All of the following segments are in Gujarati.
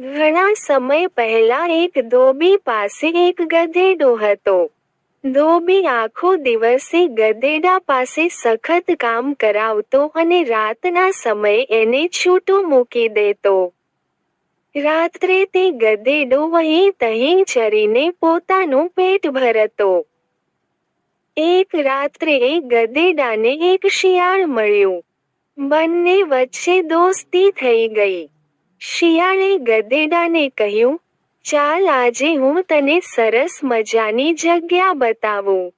ઘણા સમય પહેલા એક ધોબી પાસે એક ગધેડો હતો. ધોબી આખો દિવસે ગધેડા પાસે સખત કામ કરાવતો અને રાતના સમયે એને છૂટો મૂકી દેતો. રાત્રે તે ગધેડો અહીં તહીં ચરીને પોતાનું પેટ ભરતો. એક રાત્રે ગધેડાને એક શિયાળ મળ્યું. બંને વચ્ચે દોસ્તી થઈ ગઈ. શિયાળે ગધેડાને કહ્યું, ચાલ આજે હું તને સરસ મજાની જગ્યા બતાવું.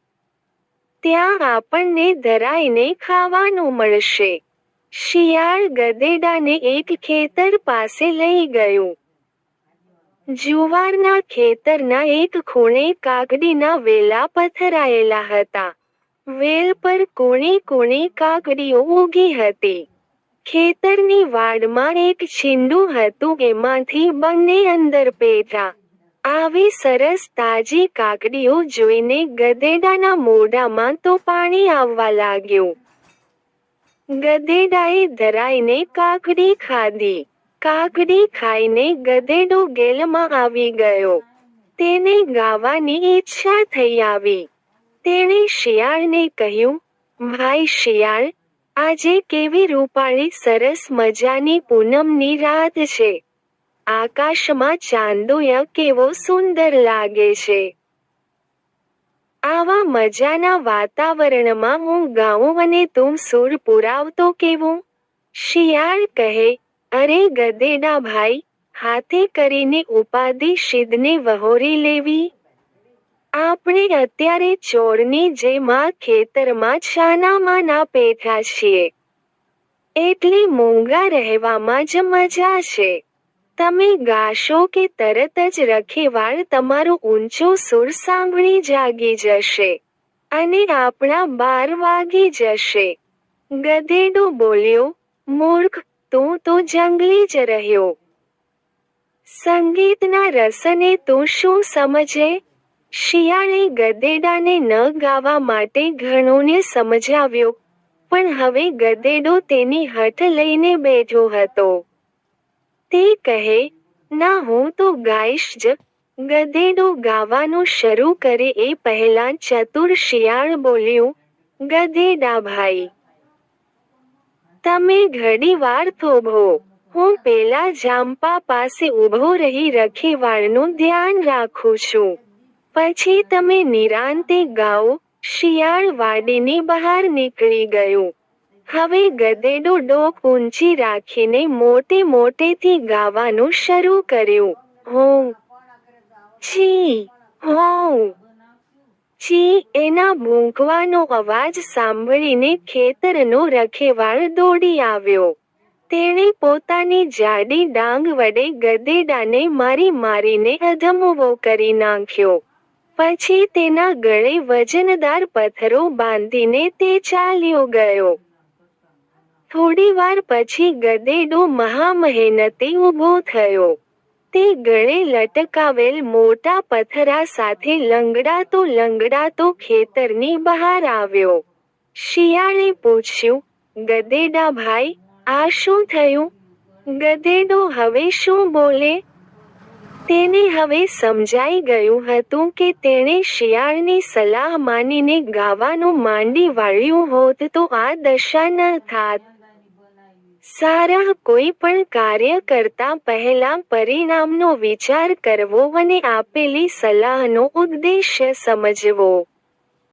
ત્યાં આપણને ધરાઈને ખાવાનું મળશે. શિયાળ ગધેડાને એક ખેતર પાસે લઈ ગયું. જુવારના ખેતરના એક ખૂણે કાગડીના વેલા પથરાયેલા હતા. વેલ પર કોણે કોણે કાગડીઓ ઉગી હતી. ખેતરની વાડમાં એક છીંડું હતું એમાંથી બંને અંદર પેટા આવી સરસ તાજી કાકડીઓ જોઈને ગધેડાના મોઢામાં તો પાણી આવવા લાગ્યું. ગધેડાએ ધરાઈને કાકડી ખાધી. કાકડી ખાઈને ગધેડો ગેલમાં આવી ગયો. તેને ગાવાની ઈચ્છા થઈ આવી. તેણે શિયાળને કહ્યું, ભાઈ શિયાળ આજે કેવી રૂપાળી સરસ મજાની પૂનમની રાત છે. આકાશમાં ચાંદોય કેવો સુંદર લાગે છે. આવા મજાના વાતાવરણમાં હું ગાઉં અને તું સુર પુરાવતો કેવું? શિયાળ કહે, અરે ગદેડા ભાઈ હાથે કરીને ઉપાધિ શિદને વહોરી લેવી. આપણે અત્યારે ચોરની જેમાં ખેતરમાં છાનામાં ના પેઠા છીએ. એટલે મોંઘા રહેવામાં જ મજા છે. તમે ગાશો કે તરત જ રખેવાળ તમારો ઊંચો સુર સાંભળી જાગી જશે. અને આપણા બાર વાગી જશે. ગધેડો બોલ્યો, મૂર્ખ, તું તો જંગલી જ રહ્યો. સંગીતના રસને તું શું સમજે? શિયાળે ગધેડાને ન ગાવા માટે ઘણોને સમજાવ્યો, પણ હવે ગધેડો તેની હઠ લઈને બેઠો હતો. તે કહે, ના, હું તો ગાઈશ જ. ગધેડો ગાવાનું શરૂ કરે એ પહેલા ચતુર શિયાળ બોલ્યું, ગધેડા ભાઈ, તમે ઘડી વાર થોભો. હું પેલા જામપા પાસે ઊભો રહી રખેવાળનું ધ્યાન રાખું છું. પછી તમે નિરાંતે ગાઓ શિયાળ વાડીની બહાર નીકળી ગયું. હવે ગધેડો ડોક ઊંચી રાખીને મોટે મોટેથી ગાવાનું શરૂ કર્યું. હો છી. હો છી, એના ભૂંકવાનો અવાજ સાંભળીને ખેતરનો રખેવાળ દોડી આવ્યો. તેણે પોતાની જાડી ડાંગ વડે ગધેડાને મારી મારીને અધમવો કરી નાખ્યો. પછી તેના ગળે વજનદાર પથ્થરો બાંધીને તે ચાલ્યો ગયો. થોડીવાર પછી ગધેડો મહામહેનતે ઊભો થયો. તે ગળે લટકાવેલ મોટા પથરા સાથે લંગડાતો લંગડાતો ખેતરની બહાર આવ્યો. શિયાળે પૂછ્યું ગધેડા ભાઈ આ શું થયું? ગધેડો હવે શું બોલે? તેને હવે સમજાઈ ગયું હતું કે તેણે શિયાળની સલાહ માનીને ગાવાનું માંડી વાળ્યું હોત તો આ દશા ન થાત. સારા કોઈ પણ કાર્ય કરતા પહેલા પરિણામનો વિચાર કરવો અને આપેલી સલાહનો ઉદ્દેશ્ય સમજવો.